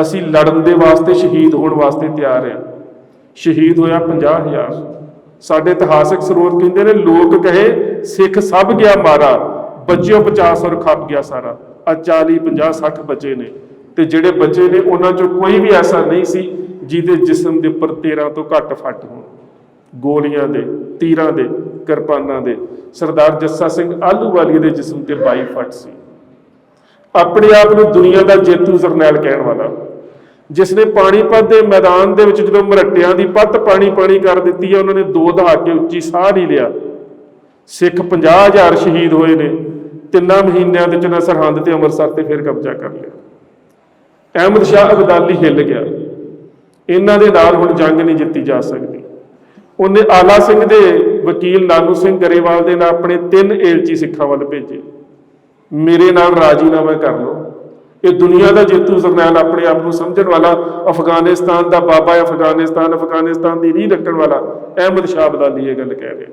ਅਸੀਂ ਲੜਨ ਦੇ ਵਾਸਤੇ ਸ਼ਹੀਦ ਹੋਣ ਵਾਸਤੇ ਤਿਆਰ ਹਾਂ। ਸ਼ਹੀਦ ਹੋਇਆ 50000 ਸਾਡੇ ਇਤਿਹਾਸਕ ਸਰੋਤ ਕਹਿੰਦੇ ਨੇ, ਲੋਕ ਕਹੇ, ਸਿੱਖ ਸਭ ਗਿਆ ਮਾਰਾ ਬੱਚਿਓ 50 ਔਰ ਖੱਪ ਗਿਆ ਸਾਰਾ। ਆ 40 50 60 ਬਚੇ ਨੇ। ਤੇ ਜਿਹੜੇ ਬੱਚੇ ਨੇ, ਉਹਨਾਂ ਚੋਂ ਕੋਈ ਵੀ ਐਸਾ ਨਹੀਂ ਸੀ, ਜਿਹਦੇ ਜਿਸਮ ਦੇ ਉੱਪਰ 13 ਤੋਂ ਘੱਟ ਫੱਟ ਹੋਣ। ਗੋਲੀਆਂ ਦੇ, ਤੀਰਾਂ ਦੇ, ਕਿਰਪਾਨਾਂ ਦੇ। ਸਰਦਾਰ ਜੱਸਾ ਸਿੰਘ ਆਲੂਵਾਲੀਏ ਦੇ ਜਿਸਮ ਤੇ 22 ਫੱਟ ਸੀ। ਆਪਣੇ ਆਪ ਨੂੰ ਦੁਨੀਆ ਦਾ ਜੇਤੂ ਜਰਨੈਲ ਕਹਿਣ ਵਾਲਾ। ਜਿਸ ਨੇ ਪਾਣੀਪਤ ਦੇ ਮੈਦਾਨ ਦੇ ਵਿੱਚ ਜਦੋਂ ਮਰੱਟਿਆਂ ਦੀ ਪੱਤ ਪਾਣੀ ਪਾਣੀ ਕਰ ਦਿੱਤੀ ਹੈ, ਉਹਨਾਂ ਨੇ ਦੋ ਦਹਾਕੇ ਉੱਚੀ ਸਾਹ ਨਹੀਂ ਲਿਆ। ਸਿੱਖ 50000 ਸ਼ਹੀਦ ਹੋਏ ਨੇ। ਤਿੰਨਾਂ ਮਹੀਨਿਆਂ ਦੇ ਵਿੱਚ ਉਹਨਾਂ ਸਰਹੰਦ ਤੇ ਅੰਮ੍ਰਿਤਸਰ ਤੇ ਫਿਰ ਕਬਜ਼ਾ ਕਰ ਲਿਆ। ਅਹਿਮਦ ਸ਼ਾਹ ਅਬਦਾਲੀ ਹਿੱਲ ਗਿਆ। ਇਹਨਾਂ ਦੇ ਨਾਲ ਹੁਣ ਜੰਗ ਨਹੀਂ ਜਿੱਤੀ ਜਾ ਸਕਦੀ। ਉਹਨੇ ਆਲਾ ਸਿੰਘ ਦੇ ਵਕੀਲ ਲਾਲੂ ਸਿੰਘ ਗਰੇਵਾਲ ਦੇ ਨਾਲ ਆਪਣੇ ਤਿੰਨ ਏਲਚੀ ਸਿੱਖਾਂ ਵੱਲ ਭੇਜੇ। ਮੇਰੇ ਨਾਲ ਰਾਜੀਨਾਮਾ ਕਰ ਲਓ। ਇਹ ਦੁਨੀਆ ਦਾ ਜੇਤੂ ਜਰਨੈਲ ਆਪਣੇ ਆਪ ਨੂੰ ਸਮਝਣ ਵਾਲਾ, ਅਫਗਾਨਿਸਤਾਨ ਦਾ ਬਾਬਾ ਅਫਗਾਨਿਸਤਾਨ ਅਫਗਾਨਿਸਤਾਨ ਦੀ ਰੀਹ ਰੱਖਣ ਵਾਲਾ ਅਹਿਮਦ ਸ਼ਾਹ ਬਦਾਲੀ ਇਹ ਗੱਲ ਕਹਿ ਰਿਹਾ।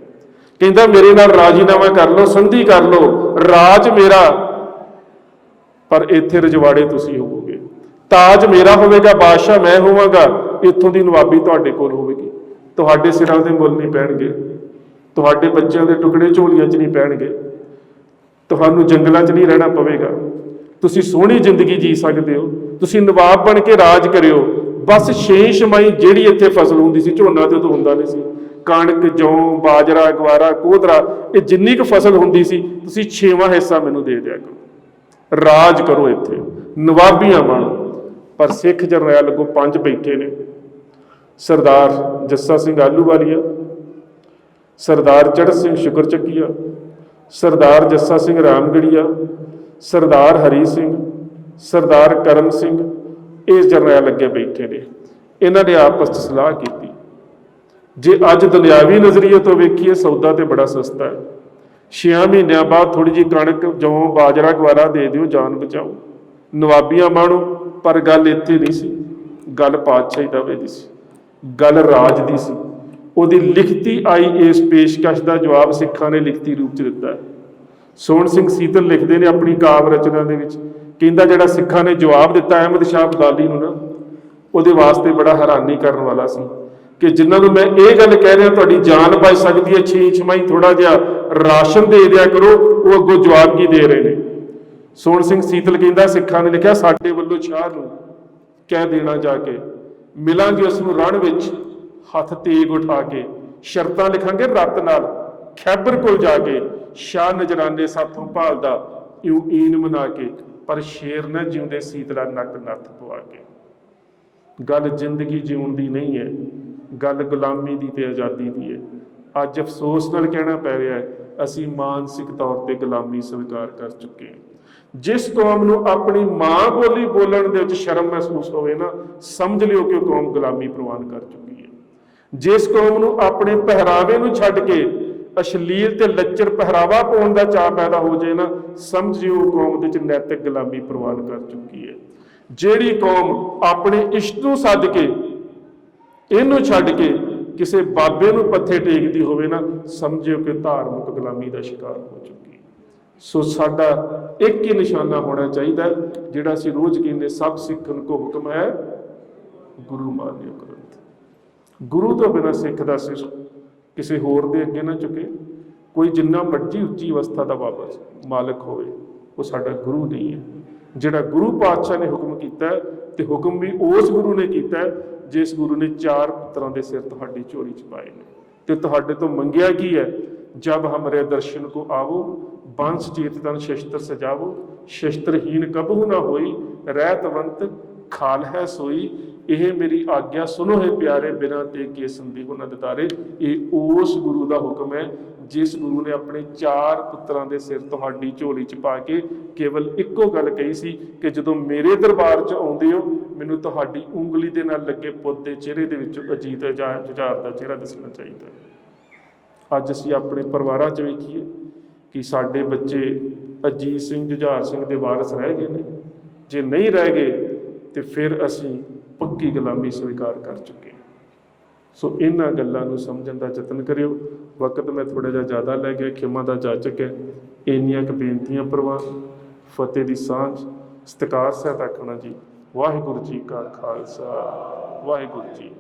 ਕਹਿੰਦਾ, ਮੇਰੇ ਨਾਲ ਰਾਜੀਨਾਮਾ ਕਰ ਲਓ, ਸੰਧੀ ਕਰ ਲਓ। ਰਾਜ ਮੇਰਾ, ਪਰ ਇੱਥੇ ਰਜਵਾੜੇ ਤੁਸੀਂ ਹੋਵੋਗੇ। ਤਾਜ ਮੇਰਾ ਹੋਵੇਗਾ, ਬਾਦਸ਼ਾਹ ਮੈਂ ਹੋਵਾਂਗਾ। ਇੱਥੋਂ ਦੀ ਨਵਾਬੀ ਤੁਹਾਡੇ ਕੋਲ ਹੋਵੇਗੀ। ਤੁਹਾਡੇ ਸਿਰਾਂ ਦੇ ਮੁੱਲ ਨਹੀਂ ਪੈਣਗੇ। ਤੁਹਾਡੇ ਬੱਚਿਆਂ ਦੇ ਟੁਕੜੇ ਝੋਲੀਆਂ 'ਚ ਨਹੀਂ ਪੈਣਗੇ। ਤੁਹਾਨੂੰ ਜੰਗਲਾਂ 'ਚ ਨਹੀਂ ਰਹਿਣਾ ਪਵੇਗਾ। ਤੁਸੀਂ ਸੋਹਣੀ ਜ਼ਿੰਦਗੀ ਜੀ ਸਕਦੇ ਹੋ। ਤੁਸੀਂ ਨਵਾਬ ਬਣ ਕੇ ਰਾਜ ਕਰਿਓ। ਬਸ ਛੇ ਛਮਾਈ ਜਿਹੜੀ ਇੱਥੇ ਫਸਲ ਹੁੰਦੀ ਸੀ ਝੋਨਾ ਤੇ ਉਦੋਂ ਹੁੰਦਾ ਨਹੀਂ ਸੀ। ਕਣਕ, ਜੌਂ, ਬਾਜਰਾ, ਗਵਾਰਾ ਕੋਧਰਾ ਇਹ ਜਿੰਨੀ ਕੁ ਫਸਲ ਹੁੰਦੀ ਸੀ, ਤੁਸੀਂ ਛੇਵਾਂ ਹਿੱਸਾ ਮੈਨੂੰ ਦੇ ਦਿਆ ਕਰੋ। ਰਾਜ ਕਰੋ ਇੱਥੇ। ਨਵਾਬੀਆਂ ਬਣੋ। ਪਰ ਸਿੱਖ ਜਰਨੈਲ ਅੱਗੋਂ ਪੰਜ ਬੈਠੇ ਨੇ। ਸਰਦਾਰ ਜੱਸਾ ਸਿੰਘ ਆਲੂਵਾਲੀਆ ਸਰਦਾਰ ਚੜ੍ਹ ਸਿੰਘ ਸ਼ੁਕਰ ਚੱਕੀਆ ਸਰਦਾਰ ਜੱਸਾ ਸਿੰਘ ਰਾਮਗੜੀਆ, ਸਰਦਾਰ ਹਰੀ ਸਿੰਘ, ਸਰਦਾਰ ਕਰਮ ਸਿੰਘ, ਇਹ ਜਰਨੈਲ ਅੱਗੇ ਬੈਠੇ ਨੇ। ਇਹਨਾਂ ਨੇ ਆਪਸ 'ਚ ਸਲਾਹ ਕੀਤੀ। ਜੇ ਅੱਜ ਦੁਨਿਆਵੀ ਨਜ਼ਰੀਏ ਤੋਂ ਵੇਖੀਏ, ਸੌਦਾ ਤੇ ਬੜਾ ਸਸਤਾ ਹੈ। 6 ਮਹੀਨਿਆਂ ਬਾਅਦ ਥੋੜੀ ਜਿਹੀ ਕਣਕ, ਜੋਂ, ਬਾਜਰਾ ਗਵਾਰਾ ਦੇ ਦਿਓ, ਜਾਨ ਬਚਾਓ। ਨਵਾਬੀਆਂ ਮਾਣੋ, ਪਰ ਗੱਲ ਇੱਥੇ ਨਹੀਂ ਸੀ। ਗੱਲ ਪਾਤਸ਼ਾਹੀ ਦਾਵੇ ਦੀ ਸੀ। ਗੱਲ ਰਾਜ ਦੀ ਸੀ। ਉਹਦੀ ਲਿਖਤੀ ਆਈ ਇਸ ਪੇਸ਼ਕਸ਼ ਦਾ ਜਵਾਬ ਸਿੱਖਾਂ ਨੇ ਲਿਖਤੀ ਰੂਪ ਚ ਦਿੱਤਾ। ਹੈ ਸੋਹਣ ਸਿੰਘ ਸੀਤਲ ਲਿਖਦੇ ਨੇ ਆਪਣੀ ਕਾਵ ਰਚਨਾ ਦੇ ਵਿੱਚ। ਕਹਿੰਦਾ ਜਿਹੜਾ ਸਿੱਖਾਂ ਨੇ ਜਵਾਬ ਦਿੱਤਾ ਅਹਿਮਦ ਸ਼ਾਹ ਅਬਦਾਲੀ ਨੂੰ ਨਾ, ਉਹਦੇ ਵਾਸਤੇ ਬੜਾ ਹੈਰਾਨੀ ਕਰਨ ਵਾਲਾ ਸੀ ਕਿ ਜਿਨ੍ਹਾਂ ਨੂੰ ਮੈਂ ਇਹ ਗੱਲ ਕਹਿ ਰਿਹਾ, ਤੁਹਾਡੀ ਜਾਨ ਬਚ ਸਕਦੀ ਹੈ, ਛੇ ਛਮਾਈ ਥੋੜਾ ਜਿਹਾ ਰਾਸ਼ਨ ਦੇ ਦਿਆ ਕਰੋ, ਉਹ ਅੱਗੋਂ ਜਵਾਬ ਕੀ ਦੇ ਰਹੇ ਨੇ? ਸੋਹਣ ਸਿੰਘ ਸੀਤਲ ਕਹਿੰਦਾ, ਸਿੱਖਾਂ ਨੇ ਲਿਖਿਆ, ਸਾਡੇ ਵੱਲੋਂ ਸ਼ਾਹ ਨੂੰ ਕਹਿ ਦੇਣਾ ਜਾ ਕੇ। ਮਿਲਾਂਗੇ ਉਸ ਨੂੰ ਰਣ ਵਿੱਚ, ਹੱਥ ਤੇਗ ਉਠਾ ਕੇ, ਸ਼ਰਤਾਂ ਲਿਖਾਂਗੇ ਰੱਤ ਨਾਲ, ਖੈਬਰ ਕੋਲ ਜਾ ਕੇ ਸ਼ਾਹ ਨਜਰਾਨੇ ਸਾਥੋਂ ਭਾਲਦਾ, ਇਉ ਈਨ ਮਨਾ ਕੇ, ਪਰ ਸ਼ੇਰ ਨਾ ਜਿਉਂਦੇ ਸੀਤਲਾ ਨੱਕ ਨੱਥ ਪਵਾ ਕੇ। ਗੱਲ ਜ਼ਿੰਦਗੀ ਜਿਉਣ ਦੀ ਨਹੀਂ ਹੈ, ਗੱਲ ਗੁਲਾਮੀ ਦੀ ਤੇ ਆਜ਼ਾਦੀ ਦੀ ਹੈ। ਅੱਜ ਅਫਸੋਸ ਨਾਲ ਕਹਿਣਾ ਪੈ ਰਿਹਾ ਹੈ, ਅਸੀਂ ਮਾਨਸਿਕ ਤੌਰ ਤੇ ਗੁਲਾਮੀ ਸਵੀਕਾਰ ਕਰ ਚੁੱਕੇ ਹਾਂ। ਜਿਸ ਕੌਮ ਨੂੰ ਆਪਣੀ ਮਾਂ ਬੋਲੀ ਬੋਲਣ ਦੇ ਵਿੱਚ ਸ਼ਰਮ ਮਹਿਸੂਸ ਹੋਵੇ ਨਾ, ਸਮਝ ਲਿਓ ਕਿ ਉਹ ਕੌਮ ਗੁਲਾਮੀ ਪ੍ਰਵਾਨ ਕਰ ਚੁੱਕੀ ਹੈ। ਜਿਸ ਕੌਮ ਨੂੰ ਆਪਣੇ ਪਹਿਰਾਵੇ ਨੂੰ ਛੱਡ ਕੇ ਅਸ਼ਲੀਲ ਤੇ ਲੱਚਰ ਪਹਿਰਾਵਾ ਪਾਉਣ ਦਾ ਚਾਅ ਪੈਦਾ ਹੋ ਜਾਏ ਨਾ, ਸਮਝਿਓ ਉਹ ਕੌਮ ਦੇ ਵਿੱਚ ਨੈਤਿਕ ਗੁਲਾਮੀ ਪ੍ਰਵਾਨ ਕਰ ਚੁੱਕੀ ਹੈ। ਜਿਹੜੀ ਕੌਮ ਆਪਣੇ ਇਸ਼ਟ ਨੂੰ ਸੱਦ ਕੇ, ਇਹਨੂੰ ਛੱਡ ਕੇ ਕਿਸੇ ਬਾਬੇ ਨੂੰ ਪੱਥੇ ਟੇਕਦੀ ਹੋਵੇ ਨਾ, ਸਮਝਿਓ ਕਿ ਧਾਰਮਿਕ ਗੁਲਾਮੀ ਦਾ ਸ਼ਿਕਾਰ ਹੋ ਚੁੱਕੀ ਹੈ। ਸੋ ਸਾਡਾ ਇੱਕ ਹੀ ਨਿਸ਼ਾਨਾ ਹੋਣਾ ਚਾਹੀਦਾ ਜਿਹੜਾ ਅਸੀਂ ਰੋਜ਼ ਕਹਿੰਦੇ ਸਭ ਸਿੱਖਣ ਕੋ ਹੁਕਮ ਹੈ, ਗੁਰੂ ਮਾਨਿਓ ਗ੍ਰੰਥ ਗੁਰੂ ਤੋਂ ਬਿਨਾਂ ਸਿੱਖ ਦਾ ਸਿਰ ਕਿਸੇ ਹੋਰ ਦੇ ਅੱਗੇ ਨਾ ਝੁਕੇ। ਕੋਈ ਜਿੰਨਾ ਮਰਜ਼ੀ ਉੱਚੀ ਅਵਸਥਾ ਦਾ ਵਾਪਸ ਮਾਲਕ ਹੋਵੇ, ਉਹ ਸਾਡਾ ਗੁਰੂ ਨਹੀਂ ਹੈ। ਜਿਹੜਾ ਗੁਰੂ ਪਾਤਸ਼ਾਹ ਨੇ ਹੁਕਮ ਕੀਤਾ ਤੇ ਹੁਕਮ ਵੀ ਉਸ ਗੁਰੂ ਨੇ ਕੀਤਾ ਜਿਸ ਗੁਰੂ ਨੇ ਚਾਰ ਪੁੱਤਰਾਂ ਦੇ ਸਿਰ ਤੁਹਾਡੀ ਝੋਲੀ ਚ ਪਾਏ ਨੇ। ਤੇ ਤੁਹਾਡੇ ਤੋਂ ਮੰਗਿਆ ਕੀ ਹੈ? ਜਬ ਹਮਰੇ ਦਰਸ਼ਨ ਕੋ ਆਵੋ ਬੰਸ ਚੇਤ ਤਨ ਸ਼ਸਤਰ ਸਜਾਵੋ ਸ਼ਸਤਰਹੀਨ ਕਬਹੁ ਨਾ ਹੋਈ, ਰਹਿਤਵੰਤ ਖਾਲ ਹੈ ਸੋਈ। ਇਹ ਮੇਰੀ ਆਗਿਆ ਸੁਨੋ ਹੈ ਪਿਆਰੇ, ਬਿਨਾਂ ਤੇ ਕੇ ਸੰਦੀਪ ਉਹਨਾਂ ਦਤਾਰੇ। ਇਹ ਉਸ ਗੁਰੂ ਦਾ ਹੁਕਮ ਹੈ, ਜਿਸ ਗੁਰੂ ਨੇ ਆਪਣੇ ਚਾਰ ਪੁੱਤਰਾਂ ਦੇ ਸਿਰ ਤੁਹਾਡੀ ਝੋਲੀ 'ਚ ਪਾ ਕੇ ਕੇਵਲ ਇੱਕੋ ਗੱਲ ਕਹੀ ਸੀ ਕਿ ਜਦੋਂ ਮੇਰੇ ਦਰਬਾਰ 'ਚ ਆਉਂਦੇ ਹੋ, ਮੈਨੂੰ ਤੁਹਾਡੀ ਉਂਗਲੀ ਦੇ ਨਾਲ ਲੱਗੇ ਪੁੱਤ ਦੇ ਚਿਹਰੇ ਦੇ ਵਿੱਚੋਂ ਅਜੀਤ ਜੁਝਾਰ ਦਾ ਚਿਹਰਾ ਦਿਸਣਾ ਚਾਹੀਦਾ ਅੱਜ ਅਸੀਂ ਆਪਣੇ ਪਰਿਵਾਰਾਂ 'ਚ ਵੇਖੀਏ ਕਿ ਸਾਡੇ ਬੱਚੇ ਅਜੀਤ ਸਿੰਘ ਜੁਝਾਰ ਸਿੰਘ ਦੇ ਵਾਰਸ ਰਹਿ ਗਏ ਨੇ। ਜੇ ਨਹੀਂ ਰਹਿ ਗਏ, ਤੇ ਫਿਰ ਅਸੀਂ ਪੱਕੀ ਗੁਲਾਮੀ ਸਵੀਕਾਰ ਕਰ ਚੁੱਕੇ ਸੋ ਇਹਨਾਂ ਗੱਲਾਂ ਨੂੰ ਸਮਝਣ ਦਾ ਯਤਨ ਕਰਿਓ। ਵਕਤ ਮੈਂ ਥੋੜਾ ਜਿਹਾ ਜ਼ਿਆਦਾ ਲੈ ਗਿਆ, ਖਿਮਾ ਦਾ ਜਾਚਕ ਹੈ ਇੰਨੀਆਂ ਕੁ ਬੇਨਤੀਆਂ, ਪ੍ਰਵਾਨ। ਫਤਿਹ ਦੀ ਸਾਂਝ। ਸਤਿਕਾਰ ਸਹਿਤ ਆਖਣਾ ਜੀ। ਵਾਹਿਗੁਰੂ ਜੀ ਕਾ ਖਾਲਸਾ। ਵਾਹਿਗੁਰੂ ਜੀ